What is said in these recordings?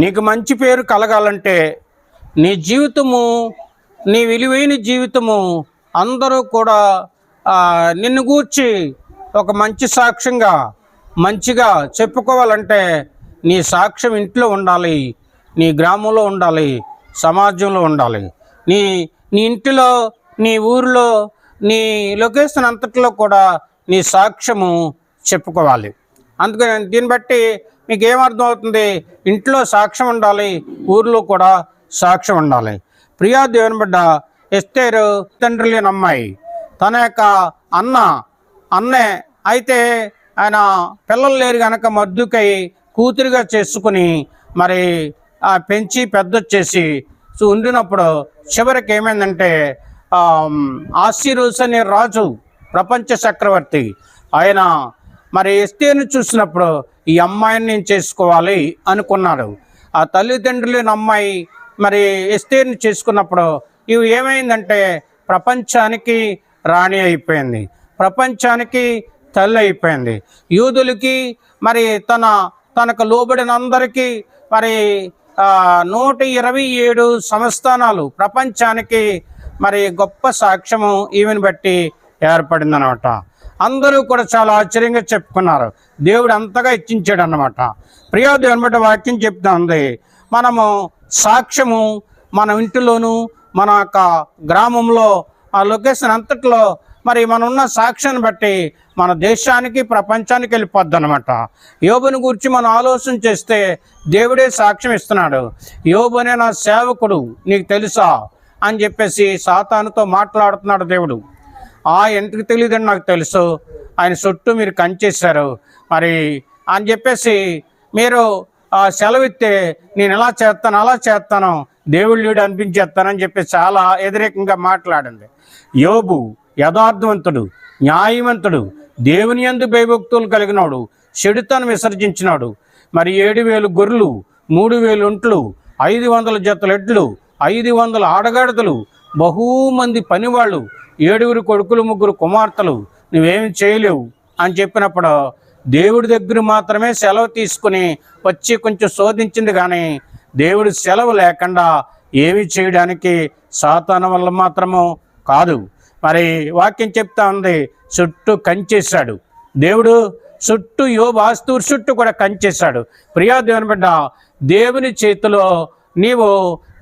నీకు మంచి పేరు కలగాలంటే నీ జీవితము నీ విలువైన జీవితము అందరూ కూడా నిన్ను గూర్చి ఒక మంచి సాక్ష్యంగా మంచిగా చెప్పుకోవాలంటే నీ సాక్ష్యం ఇంట్లో ఉండాలి నీ గ్రామంలో ఉండాలి సమాజంలో ఉండాలి. నీ నీ ఇంటిలో నీ ఊరిలో నీ లొకేషన్ అంతట్లో కూడా నీ సాక్ష్యము చెప్పుకోవాలి. అందుకని దీన్ని బట్టి మీకు ఏమర్థం అవుతుంది? ఇంట్లో సాక్ష్యం ఉండాలి ఊర్లో కూడా సాక్ష్యం ఉండాలి. ప్రియా దేవుని బిడ్డ ఎస్తేరు తండ్రి లేని అమ్మాయి. తన యొక్క అన్న అన్నే అయితే ఆయన పిల్లలు లేరు కనుక మద్దుకై కూతురుగా చేసుకుని మరి ఆ పెంచి పెద్దొచ్చేసి ఉండినప్పుడు చివరికి ఏమైందంటే ఆశీరోస్ అనే రాజు ప్రపంచ చక్రవర్తి. ఆయన మరి ఎస్తేను చూసినప్పుడు ఈ అమ్మాయిని నేను చేసుకోవాలి అనుకున్నాడు. ఆ తల్లిదండ్రులు అమ్మాయి మరి ఎస్తేను చేసుకున్నప్పుడు ఇవి ఏమైందంటే ప్రపంచానికి రాణి అయిపోయింది. ప్రపంచానికి తల్లి అయిపోయింది. యూదులకి మరి తన తనకు లోబడిన అందరికీ మరి నూట ఇరవై ఏడు సంస్థానాలు ప్రపంచానికి మరి గొప్ప సాక్ష్యము ఈమెను బట్టి ఏర్పడింది అనమాట అందరూ కూడా చాలా ఆశ్చర్యంగా చెప్పుకున్నారు. దేవుడు అంతగా ఇచ్చించాడు అన్నమాట ప్రియా అనమాట బట్టి వాక్యం చెప్తా ఉంది. మనము సాక్ష్యము మన ఇంటిలోను మన యొక్క గ్రామంలో ఆ లొకేషన్ అంతట్లో మరి మన ఉన్న సాక్ష్యాన్ని బట్టి మన దేశానికి ప్రపంచానికి వెళ్ళిపోద్ది అనమాట యోబుని గురించి మనం ఆలోచన చేస్తే దేవుడే సాక్ష్యం ఇస్తున్నాడు. యోబు అనే నా సేవకుడు నీకు తెలుసా? అని చెప్పేసి సాతానుతో మాట్లాడుతున్నాడు దేవుడు. ఆ ఎందుకు తెలియదని నాకు తెలుసు. ఆయన చుట్టూ మీరు కంచేశారు. మరి అని చెప్పేసి మీరు ఆ సెలవిస్తే నేను ఎలా చేస్తాను అలా చేస్తాను దేవుళ్ళు లేడు అనిపించేస్తానని చెప్పి చాలా వ్యతిరేకంగా మాట్లాడింది. యోబు యథార్థవంతుడు న్యాయవంతుడు దేవుని యందు భయభక్తులు కలిగినాడు చెడుతను విసర్జించినాడు. మరి ఏడు వేలు గొర్రెలు మూడు వేలు ఒంట్లు ఐదు వందల జతలు ఎడ్లు ఐదు వందల ఆడగాడతలు బహుమంది పనివాళ్ళు ఏడుగురు కొడుకులు ముగ్గురు కుమార్తెలు నువ్వేమి చేయలేవు అని చెప్పినప్పుడు దేవుడి దగ్గర మాత్రమే సెలవు తీసుకుని వచ్చి కొంచెం శోధించింది కానీ దేవుడు సెలవు లేకుండా ఏమి చేయడానికి సాతానం వల్ల మాత్రము కాదు. మరి వాక్యం చెప్తా ఉంది చుట్టూ కంచేశాడు. దేవుడు చుట్టూ యో వాస్తూరు చుట్టూ కూడా కంచేశాడు. ప్రియా దేవుని బిడ్డ దేవుని చేతిలో నీవు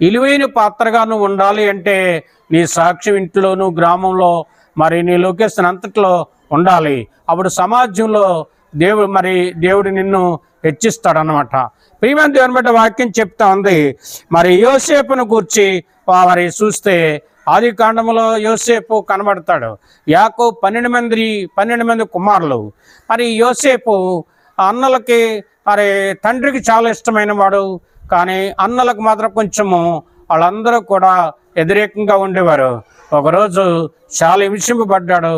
ఇలువైన పాత్రగాను ఉండాలి అంటే నీ సాక్ష్యం ఇంట్లోను గ్రామంలో మరి నీ లొకేషన్ అంతట్లో ఉండాలి. అప్పుడు సమాజంలో దేవుడు మరి దేవుడు నిన్ను హెచ్చిస్తాడనమాట ప్రియమైన దేవుని బట్టి వాక్యం చెప్తా ఉంది. మరి యోసేపును కూర్చి మరి చూస్తే ఆది కాండంలో యోసేపు కనబడతాడు. యాకో పన్నెండు మంది పన్నెండు మంది కుమారులు. మరి యోసేపు అన్నలకి మరి తండ్రికి చాలా ఇష్టమైన వాడు. కానీ అన్నలకు మాత్రం కొంచెము వాళ్ళందరూ కూడా వ్యతిరేకంగా ఉండేవారు. ఒకరోజు చాలా హింసింపబడ్డాడు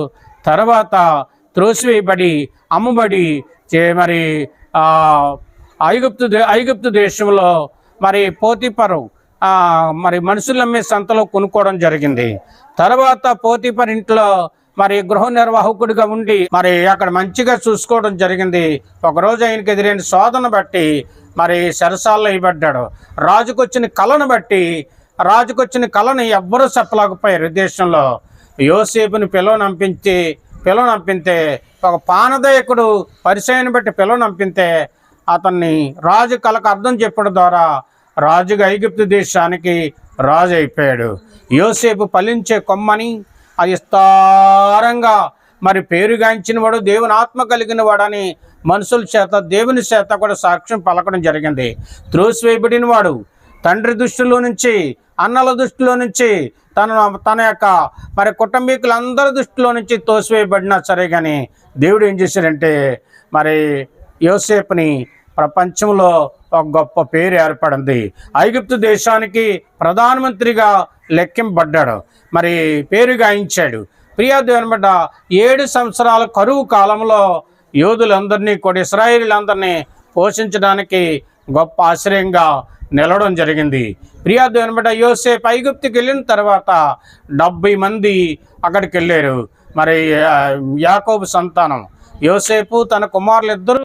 తర్వాత త్రోసివేయబడి అమ్మబడి మరి ఐగుప్తు ఐగుప్తు దేశంలో మరి పోతిపరు మరి మనుషులు అమ్మే సంతలో కొనుక్కోవడం జరిగింది. తర్వాత పోతిపర్ ఇంట్లో మరి గృహ నిర్వాహకుడిగా ఉండి మరి అక్కడ మంచిగా చూసుకోవడం జరిగింది. ఒకరోజు ఆయనకి ఎదురైన శోధన బట్టి మరి సరసాల్లో ఇవ్వబడ్డాడు. రాజుకొచ్చిన కళను బట్టి రాజుకొచ్చిన కళను ఎవ్వరూ చెప్పలేకపోయారు దేశంలో. యోసేపుని పిలువనంపించి పిలువనంపితే ఒక పానదయకుడు పరిచయం బట్టి పిలువనంపితే అతన్ని రాజు కళకు అర్థం చెప్పడం ద్వారా రాజుగా ఐగుప్తు దేశానికి రాజు అయిపోయాడు యోసేపు ఫలించే కొమ్మని అది విస్తారంగా మరి పేరుగాంచిన వాడు దేవుని ఆత్మ కలిగిన వాడని మనుషుల చేత దేవుని చేత కూడా సాక్ష్యం పలకడం జరిగింది. త్రోసివేయబడిన వాడు తండ్రి దృష్టిలో నుంచి అన్నల దృష్టిలో నుంచి తన తన యొక్క మరి కుటుంబీకులందరి దృష్టిలో నుంచి తోసివేయబడినా సరే కానీ దేవుడు ఏం చేశాడంటే మరి యోసేపుని ప్రపంచంలో ఒక గొప్ప పేరు ఏర్పడింది. ఐగుప్తు దేశానికి ప్రధానమంత్రిగా లెక్కింపబడ్డాడు. మరి పేరు గాయించాడు ప్రియా దేవుని ఏడు సంవత్సరాల కరువు కాలంలో యోధులందరినీ కూడా ఇస్రాయేలీలందరినీ పోషించడానికి గొప్ప ఆశ్రయంగా నిలవడం జరిగింది. ప్రియా దేవుని బిడ్డ యోసేపు ఐగుప్తుకి వెళ్ళిన తర్వాత డెబ్బై మంది అక్కడికి వెళ్ళారు. మరి యాకోబు సంతానం. యోసేపు తన కుమారులు ఇద్దరు